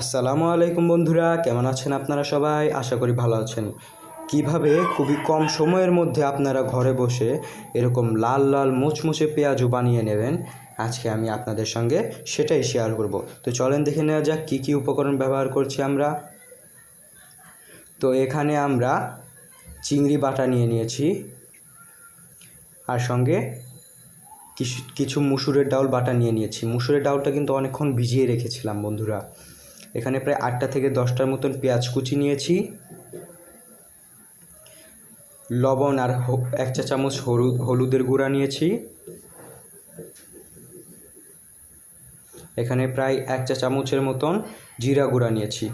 আসসালামু আলাইকুম বন্ধুরা, কেমন আছেন আপনারা সবাই? আশা করি ভালো আছেন। কীভাবে? খুবই কম সময়ের মধ্যে আপনারা ঘরে বসে এরকম লাল লাল মুচমুচে পেঁয়াজু বানিয়ে নেবেন। আজকে আমি আপনাদের সঙ্গে সেটাই শেয়ার করব। তো চলেন দেখে নেওয়া যাক কী কী উপকরণ ব্যবহার করছি আমরা। তো এখানে আমরা চিংড়ি বাটা নিয়ে নিয়েছি। আর সঙ্গে কিছু কিছু মুসুরের ডাউল বাটা নিয়ে নিয়েছি। মুসুরের ডাউলটা কিন্তু অনেকক্ষণ ভিজিয়ে রেখেছিলাম বন্ধুরা। এখানে প্রায় আটটা থেকে দশটার মতন পেঁয়াজ কুচি নিয়েছি। লবণ আর এক চা চামচ হলুদ হলুদের গুঁড়া নিয়েছি। এখানে প্রায় এক চা চামচের মতন জিরা গুঁড়া নিয়েছি।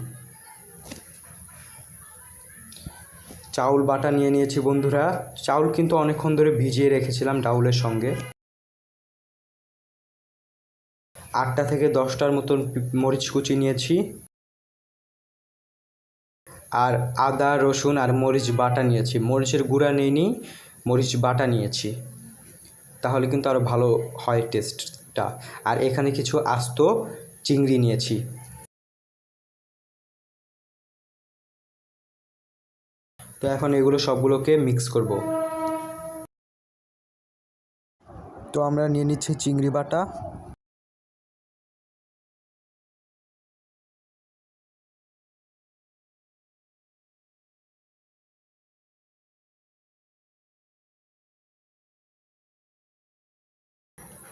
চাউল বাটা নিয়ে নিয়েছি বন্ধুরা। চাউল কিন্তু অনেকক্ষণ ধরে ভিজিয়ে রেখেছিলাম ডাউলের সঙ্গে। আটটা থেকে দশটার মতন মরিচ কুচি নিয়েছি। আর আদা, রসুন আর মরিচ বাটা নিয়েছি। মরিচের গুঁড়া নিইনি, মরিচ বাটা নিয়েছি। তাহলে কিন্তু আরও ভালো হয় টেস্টটা আর এখানে কিছু আস্ত চিংড়ি নিয়েছি। তো এখন এগুলো সবগুলোকে মিক্স করব। তো আমরা নিয়ে নিচ্ছি চিংড়ি বাটা।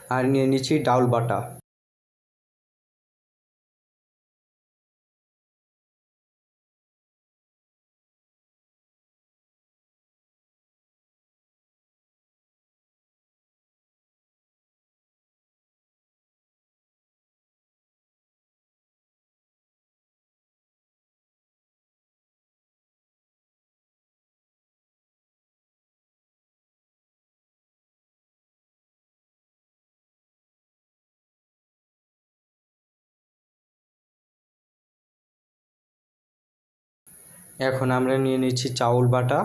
আর নিয়ে নিচ্ছি ডাউল বাটা। এখন আমরা নিয়ে নিচ্ছি চাউল বাটা।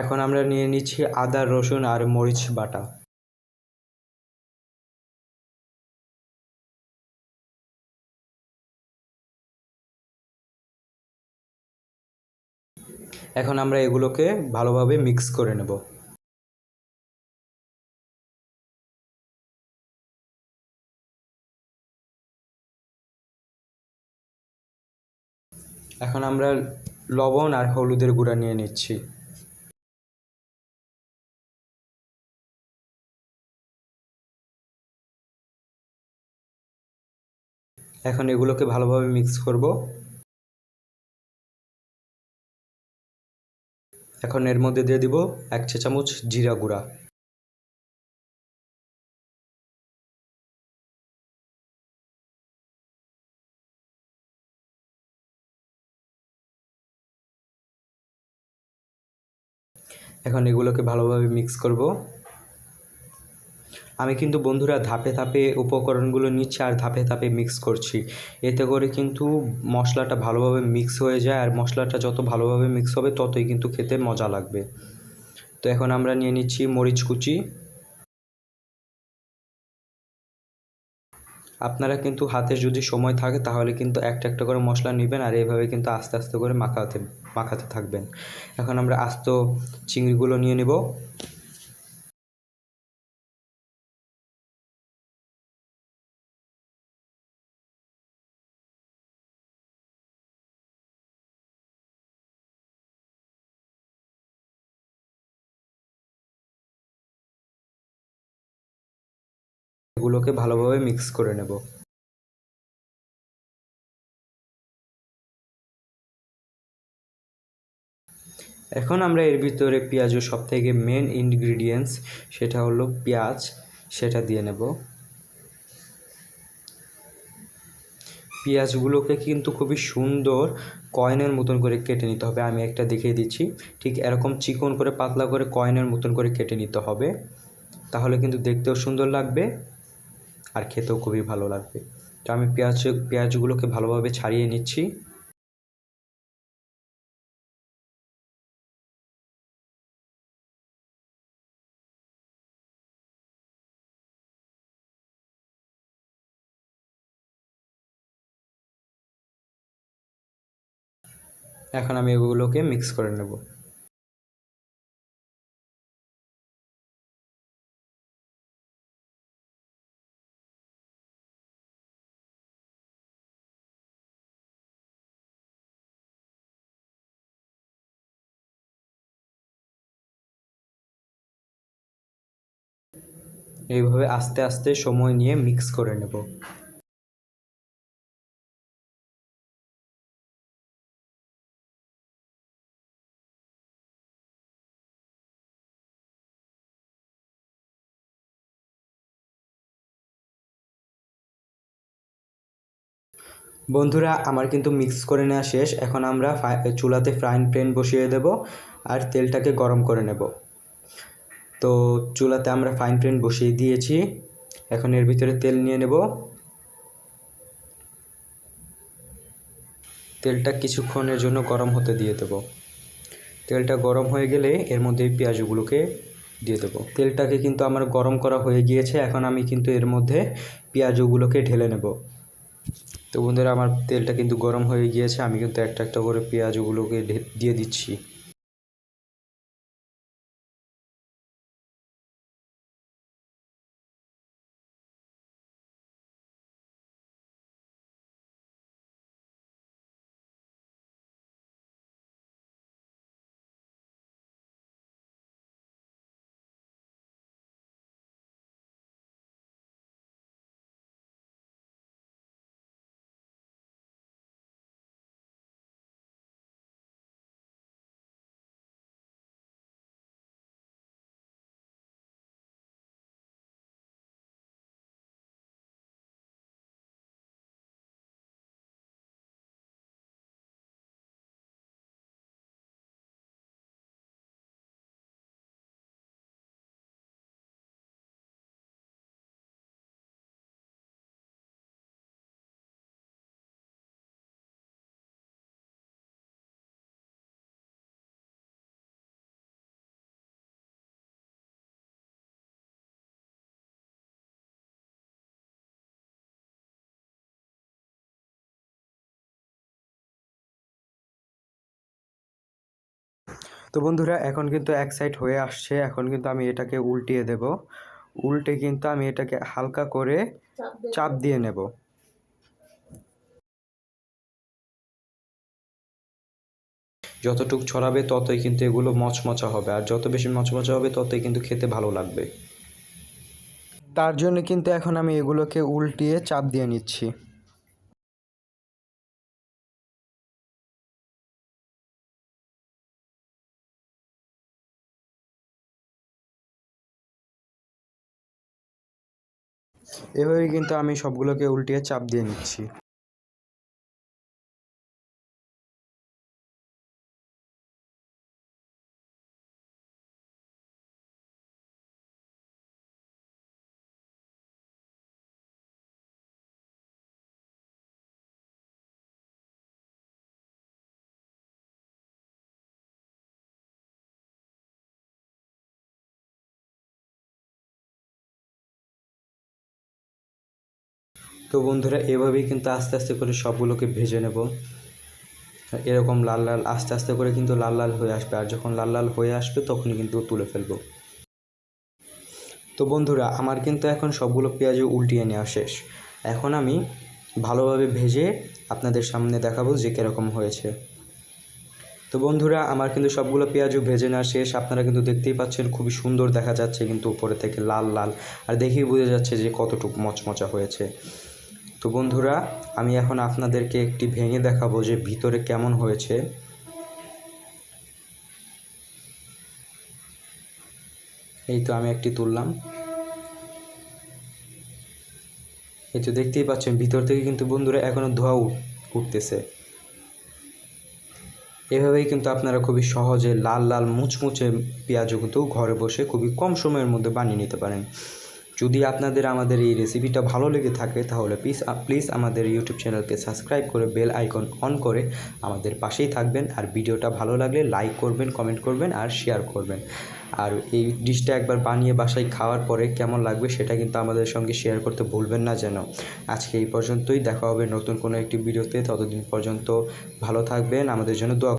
এখন আমরা নিয়ে নিচ্ছি আদা, রসুন আর মরিচ বাটা। এখন আমরা এগুলোকে ভালোভাবে মিক্স করে নেব। এখন আমরা লবণ আর হলুদের গুঁড়া নিয়ে নিচ্ছি। এখন এগুলোকে ভালোভাবে মিক্স করব। এখন এর মধ্যে দিয়ে দিব এক চা চামচ জিরা গুঁড়া। এখন এগুলোকে ভালোভাবে মিক্স করব। আমি কিন্তু বন্ধুরা ধাপে ধাপে উপকরণগুলো নিচ্ছি আর ধাপে ধাপে মিক্স করছি। এতে করে কিন্তু মশলাটা ভালোভাবে মিক্স হয়ে যায় আর মশলাটা যত ভালোভাবে মিক্স হবে ততই কিন্তু খেতে মজা লাগবে। তো এখন আমরা নিয়ে নিচ্ছি মরিচ কুচি। আপনারা কিন্তু হাতে যদি সময় থাকে তাহলে কিন্তু একটা একটা করে মশলা নেবেন আর এইভাবে কিন্তু আস্তে আস্তে করে মাখাতে মাখাতে থাকবেন। এখন আমরা আস্ত চিংড়িগুলো নিয়ে নেব। এগুলোকে ভালোভাবে মিক্স করে নেব। এখন আমরা এর ভিতরে পেঁয়াজের সব থেকে মেন ইনগ্রিডিয়েন্টস সেটা হলো পেঁয়াজ, সেটা দিয়ে নেব। পেঁয়াজগুলোকে কিন্তু খুবই সুন্দর কয়েনের মতন করে কেটে নিতে হবে। আমি একটা দেখিয়ে দিচ্ছি। ঠিক এরকম চিকন করে, পাতলা করে কয়েনের মতন করে কেটে নিতে হবে। তাহলে কিন্তু দেখতেও সুন্দর লাগবে। আর খেতেও খুবই ভালো লাগবে। তো আমি পেঁয়াজ, পেঁয়াজগুলোকে ভালোভাবে ছাড়িয়ে নিচ্ছি। এখন আমি এগুলোকে মিক্স করে নেব। এইভাবে আস্তে আস্তে সময় নিয়ে মিক্স করে নেব। বন্ধুরা, আমার কিন্তু মিক্স করে নেওয়া শেষ। এখন আমরা চুলাতে ফ্রাইং প্যান বসিয়ে দেব আর তেলটাকে গরম করে নেব। তো চুলাতে আমরা ফাইন প্যান বসিয়ে দিয়েছি। এখন এর ভিতরে তেল নিয়ে নেব। তেলটা কিছুক্ষণের জন্য গরম হতে দিয়ে দেব। তেলটা গরম হয়ে গেলে এর মধ্যে পেঁয়াজগুলোকে দিয়ে দেবো। তেলটাকে কিন্তু আমার গরম করা হয়ে গিয়েছে, এখন আমি কিন্তু এর মধ্যে পেঁয়াজগুলোকে ঢেলে নেব। তো বন্ধুরা, আমার তেলটা কিন্তু গরম হয়ে গিয়েছে, আমি কিন্তু একটা একটা করে পেঁয়াজগুলোকে দিয়ে দিচ্ছি। তো বন্ধুরা, এখন কিন্তু এক সাইড হয়ে আসছে। এখন কিন্তু আমি এটাকে উল্টিয়ে দেব। উল্টে কিন্তু আমি এটাকে হালকা করে চাপ দিয়ে নেব। যতটুকু ছড়াবে ততই কিন্তু এগুলো মচমচা হবে। আর যত বেশি মচমচা হবে ততই কিন্তু খেতে ভালো লাগবে। তার জন্য কিন্তু এখন আমি এগুলোকে উল্টিয়ে চাপ দিয়ে নিচ্ছি। এভাবেই কিন্তু আমি সবগুলোকে উল্টিয়ে চাপ দিয়ে নিচ্ছি। তো বন্ধুরা, এভাবেই কিন্তু আস্তে আস্তে করে সবগুলোকে ভেজে নেব। এরকম লাল লাল, আস্তে আস্তে করে কিন্তু লাল লাল হয়ে আসবে। আর যখন লাল লাল হয়ে আসবে, তখনই কিন্তু তুলে ফেলব। তো বন্ধুরা, আমার কিন্তু এখন সবগুলো পেঁয়াজ উল্টিয়ে নেওয়া শেষ। এখন আমি ভালোভাবে ভেজে আপনাদের সামনে দেখাবো যে কীরকম হয়েছে। তো বন্ধুরা, আমার কিন্তু সবগুলো পেঁয়াজও ভেজে নেওয়া শেষ। আপনারা কিন্তু দেখতেই পাচ্ছেন, খুবই সুন্দর দেখা যাচ্ছে কিন্তু উপরে থেকে লাল লাল। আর দেখেই বোঝা যাচ্ছে যে কতটুকু মচমচা হয়েছে। তো বন্ধুরা, আমি এখন আপনাদেরকে একটি ভেঙে দেখাবো যে ভিতরে কেমন হয়েছে। এই তো আমি একটি তুললাম। এই তো দেখতেই পাচ্ছেন, ভিতর থেকে কিন্তু বন্ধুরা এখনও ধোঁয়া উঠ- উঠতেছে। এভাবেই কিন্তু আপনারা খুবই সহজে লাল লাল মুচমুচে পেঁয়াজও কিন্তু ঘরে বসে খুবই কম সময়ের মধ্যে বানিয়ে নিতে পারেন। যদি আপনাদের আমাদের এই রেসিপিটা ভালো লেগে থাকে, তাহলে প্লিজ প্লিজ আমাদের ইউটিউব চ্যানেলকে সাবস্ক্রাইব করে বেল আইকন অন করে আমাদের পাশেই থাকবেন। আর ভিডিওটা ভালো লাগলে লাইক করবেন কমেন্ট করবেন আর শেয়ার করবেন। আর এই ডিশটা একবার বানিয়ে বাসায় খাওয়ার পরে কেমন লাগবে সেটা কিন্তু আমাদের সঙ্গে শেয়ার করতে ভুলবেন না যেন। আজকে এই পর্যন্তই, দেখা হবে নতুন কোনো একটি ভিডিওতে ততদিন পর্যন্ত ভালো থাকবেন, আমাদের জন্য দোয়া